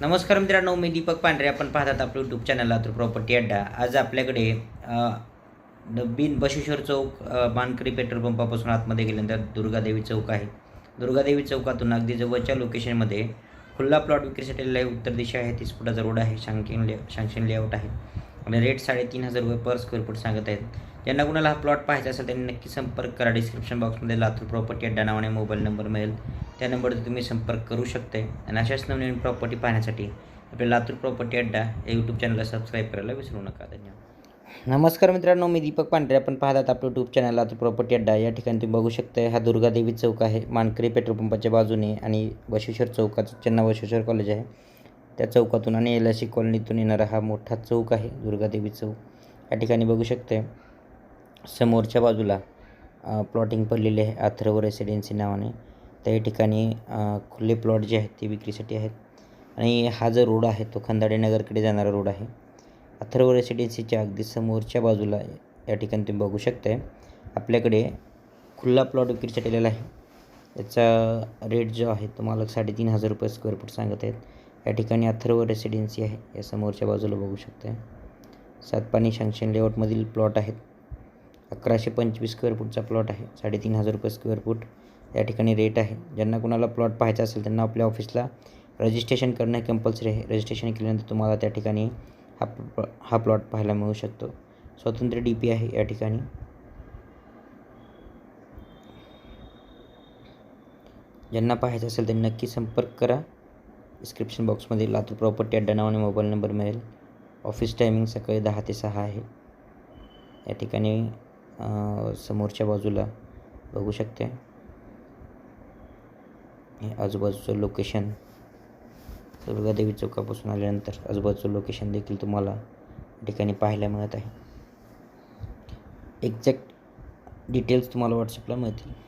नमस्कार मित्रांनो मी दीपक पांढरे. आपण पाहतात आपलं यूट्यूब चॅनल लातूर प्रॉपर्टी अड्डा. आज आपल्याकडे द बिन बशेश्वर चौक मानकरी पेट्रोल पंपापासून आतमध्ये गेल्यानंतर दुर्गादेवी चौक आहे. दुर्गादेवी चौकातून अगदी जवळच्या लोकेशनमध्ये खुल्ला प्लॉट विक्रीसाठी लय उत्तर दिशा आहे. तीस फुटाचा रोड आहे. शँकिंग ले शँक्शन लेआउट आहे. आणि रेट साडेतीन हजार रुपये पर स्क्वेअर फूट सांगत आहेत. ज्यांना कुणाला हा प्लॉट पाहायचा असेल त्यांनी नक्की संपर्क करा. डिस्क्रिप्शन बॉक्समध्ये लातूर प्रॉपर्टी अड्डा नावाने मोबाईल नंबर मिळेल. त्या नंबरवर तुम्ही संपर्क करू शकते आणि अशाच नवनवीन प्रॉपर्टी पाहण्यासाठी आपल्या लातूर प्रॉपर्टी अड्डा या यूट्यूब चॅनलला सबस्क्राईब करायला विसरू नका. धन्यवाद. नमस्कार मित्रांनो मी दीपक पांढरे. आपण पाहतात आपलं यूट्यूब चॅनल लातूर प्रॉपर्टी अड्डा. या ठिकाणी तुम्ही बघू शकता हा दुर्गादेवी चौक आहे. मानकरी पेट्रोल पंपाच्या बाजूने आणि बशेश्वर चौकाचं चेन्ना बशेश्वर कॉलेज आहे. त्या चौकातून आणि एल सी कॉलनीतून येणारा हा मोठा चौक आहे दुर्गादेवी चौक. या ठिकाणी बघू शकते समोरच्या बाजूला प्लॉटिंग पडलेली आहे अथर्व रेसिडेन्सी नावाने. त्या ठिकाणी खुले प्लॉट जे आहेत ते विक्रीसाठी आहेत. आणि हा जो रोड आहे तो खंदाडे नगरकडे जाणारा रोड आहे. अथर्व रेसिडेन्सीच्या अगदी समोरच्या बाजूला या ठिकाणी तुम्ही बघू शकताय. आपल्याकडे खुल्ला प्लॉट विक्रीसाठी आलेला आहे. याचा रेट जो आहे तुम्हाला साडेतीन हजार रुपये स्क्वेअर फूट सांगत आहेत. या ठिकाणी अथर्व रेसिडेन्सी आहे या समोरच्या बाजूला बघू शकताय. सातपाणी शंक्शन लेआउटमधील प्लॉट आहेत. अकराशे पंचवीस स्क्वेअर फूटचा प्लॉट आहे साडेतीन हजार रुपये स्क्वेअर फूट या ठिकाणी रेट आहे. ज्यांना कुणाला प्लॉट पाहायचा असेल त्यांना आपल्या ऑफिसला रजिस्ट्रेशन करणं कंपल्सरी आहे. रजिस्ट्रेशन केल्यानंतर तुम्हाला त्या ठिकाणी हा हा प्लॉट पाहायला मिळू शकतो. स्वतंत्र डी पी आहे या ठिकाणी. ज्यांना पाहायचं असेल त्यांनी नक्की संपर्क करा. डिस्क्रिप्शन बॉक्समध्ये लातूर प्रॉपर्टी अड्डा नावाने मोबाईल नंबर मिळेल. ऑफिस टायमिंग सकाळी दहा ते सहा आहे. या ठिकाणी समोरच्या बाजूला बघू शकते. हे आजूबाजूचं लोकेशन दुर्गादेवी चौकापासून आल्यानंतर आजूबाजूचं लोकेशन देखील तुम्हाला ठिकाणी पाहायला मिळत आहे. एक्झॅक्ट डिटेल्स तुम्हाला व्हॉट्सअपला मिळतील.